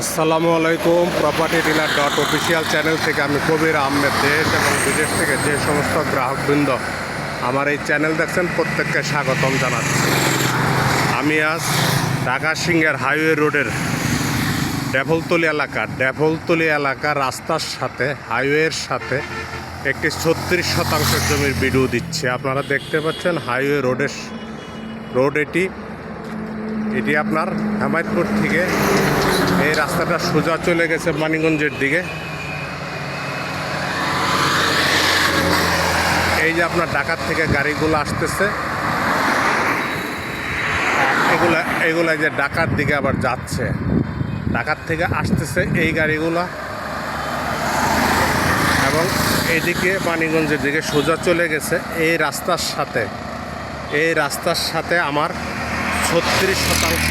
আসসালামু আলাইকুম। Property dealer dot official channel থেকে আমি কবির আহমেদ, দেশ এবং বিদেশ থেকে যে সমস্ত গ্রাহকবৃন্দ আমার এই চ্যানেল দেখছেন, প্রত্যেককে স্বাগতম জানাচ্ছি। আমি আজ ঢাকা সিংহের হাইওয়ে রোডের ডেভলতলি এলাকা ডেভলতলি এলাকা রাস্তার সাথে হাইওয়ের সাথে একটি ছত্রিশ শতাংশ জমির ভিডিও দিচ্ছে। আপনারা দেখতে পাচ্ছেন হাইওয়ে রোডের রোড এটি। এটি আপনার হেমায়তপুর থেকে এই রাস্তাটা সোজা চলে গেছে মানিগঞ্জের দিকে। এই যে আপনার ঢাকার থেকে গাড়িগুলো আসতেছে। এগুলা এগুলা যে ঢাকার দিকে আবার যাচ্ছে। ঢাকার থেকে আসতেছে এই গাড়িগুলা। এবং এদিকে মানিগঞ্জের দিকে সোজা চলে গেছে এই রাস্তার সাথে। এই রাস্তার সাথে আমার ছত্রিশ শতাংশ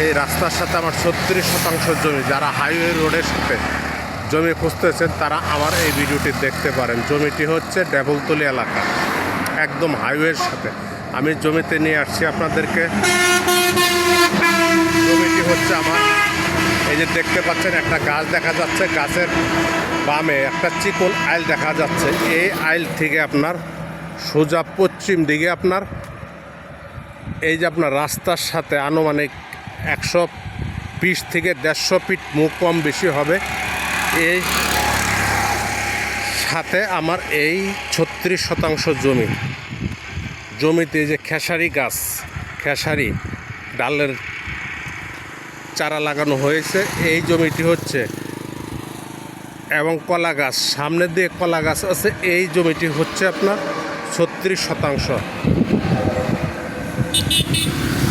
এই রাস্তার সাথে আমার ছত্রিশ শতাংশ জমি, যারা হাইওয়ে রোডের সাথে জমি খুঁজতেছেন, তারা আমার এই ভিডিওটি দেখতে পারেন। জমিটি হচ্ছে ডেবলতলি এলাকা, একদম হাইওয়ের সাথে। আমি জমিতে নিয়ে আসছি আপনাদেরকে। জমিটি হচ্ছে আমার, এই যে দেখতে পাচ্ছেন, একটা গাছ দেখা যাচ্ছে, গাছের বামে একটা চিকন আইল দেখা যাচ্ছে। এই আইল থেকে আপনার সোজা পশ্চিম দিকে আপনার, এই যে আপনার রাস্তার সাথে আনুমানিক একশো বিশ থেকে দেড়শো ফিট মুখ কম বেশি হবে। এই সাথে আমার এই ছত্রিশ শতাংশ জমি। জমিতে যে খেসারি গাছ, খেসারি ডালের চারা লাগানো হয়েছে। এই জমিটি হচ্ছে এবং কলা গাছ, সামনে দিয়ে কলা গাছ আছে। এই জমিটি হচ্ছে আপনার ছত্রিশ শতাংশ।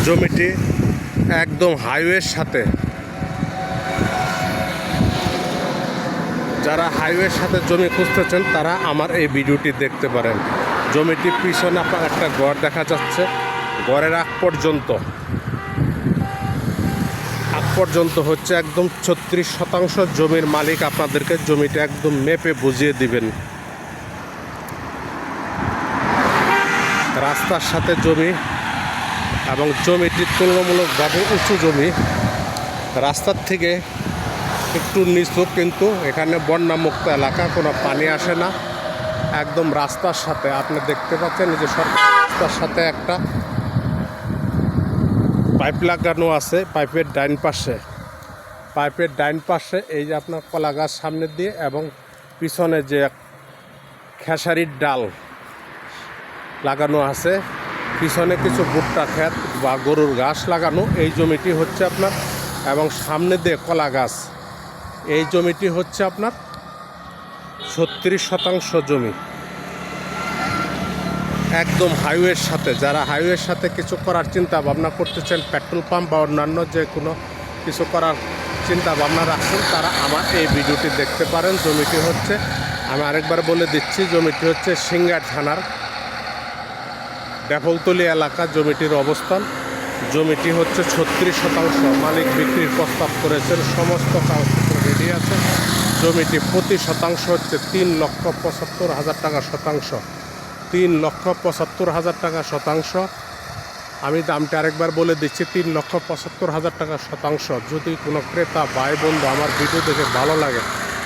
জমিটি একদম হাইওয়ের সাথে। যারা হাইওয়ের সাথে জমি খুঁজতেছেন, তারা আমার এই ভিডিওটি দেখতে পারেন। জমিটি পিছনে আপনার একটা ঘর দেখা যাচ্ছে। ঘরের আগ পর্যন্ত। আগ পর্যন্ত হচ্ছে একদম ছত্রিশ শতাংশ জমির মালিক আপনাদেরকে জমিটা একদম মেপে বুঝিয়ে দিবেন। রাস্তার সাথে জমি এবং জমিটি তুলনামূলকভাবে উঁচু জমি রাস্তার থেকে একটু নিচু কিন্তু এখানে বন্যামুক্ত এলাকা, কোনো পানি আসে না। একদম রাস্তার সাথে, আপনি দেখতে পাচ্ছেন যে সরকার রাস্তার সাথে একটা পাইপ লাগানো আছে, পাইপের ডাইন পাশে। পাইপের ডাইন পাশে এই যে আপনার কলা গাছ সামনে দিয়ে এবং পিছনে যে খেসারির ডাল লাগানো আছে। পিছনে কিছু ভুট্টা ক্ষেত বা গরুর ঘাস লাগানো, এই জমিটি হচ্ছে আপনার, এবং সামনে দিয়ে কলা গাছ, এই জমিটি হচ্ছে আপনার ছত্রিশ শতাংশ জমি। একদম হাইওয়ের সাথে, যারা হাইওয়ের সাথে কিছু করার চিন্তা ভাবনা করতেছেন, পেট্রোল পাম্প বা অন্যান্য যে কোনো কিছু করার চিন্তা ভাবনা রাখছেন, তারা আমার এই ভিডিওটি দেখতে পারেন। জমিটি হচ্ছে, আমি আরেকবার বলে দিচ্ছি, জমিটি হচ্ছে সিঙ্গার থানার ডেফলতলি এলাকা জমিটির অবস্থান। জমিটি হচ্ছে ছত্রিশ শতাংশ মালিক বিক্রির প্রস্তাব করেছেন, সমস্ত কাগজপত্র রেডি আছে। জমিটি প্রতি শতাংশ হচ্ছে তিন লক্ষ পঁচাত্তর হাজার টাকা শতাংশ। তিন লক্ষ পঁচাত্তর হাজার টাকা শতাংশ। আমি দামটা আরেকবার বলে দিচ্ছি, তিন লক্ষ পঁচাত্তর হাজার টাকা শতাংশ। যদি কোনো ক্রেতা, ভাই, বন্ধু আমার ভিডিও দেখে ভালো লাগে,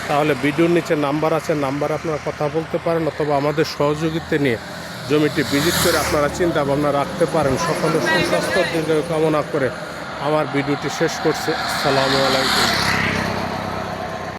তাহলে ভিডিওর নিচে নাম্বার আছে, নাম্বার আপনারা কথা বলতে পারেন অথবা আমাদের সহযোগিতা নিয়ে জমিটি ভিজিট করে আপনারা চিন্তা ভাবনা রাখতে পারেন। সকলের সুস্বাস্থ্য দীর্ঘ কামনা করে আমার ভিডিওটি শেষ করছে। আসসালামু আলাইকুম।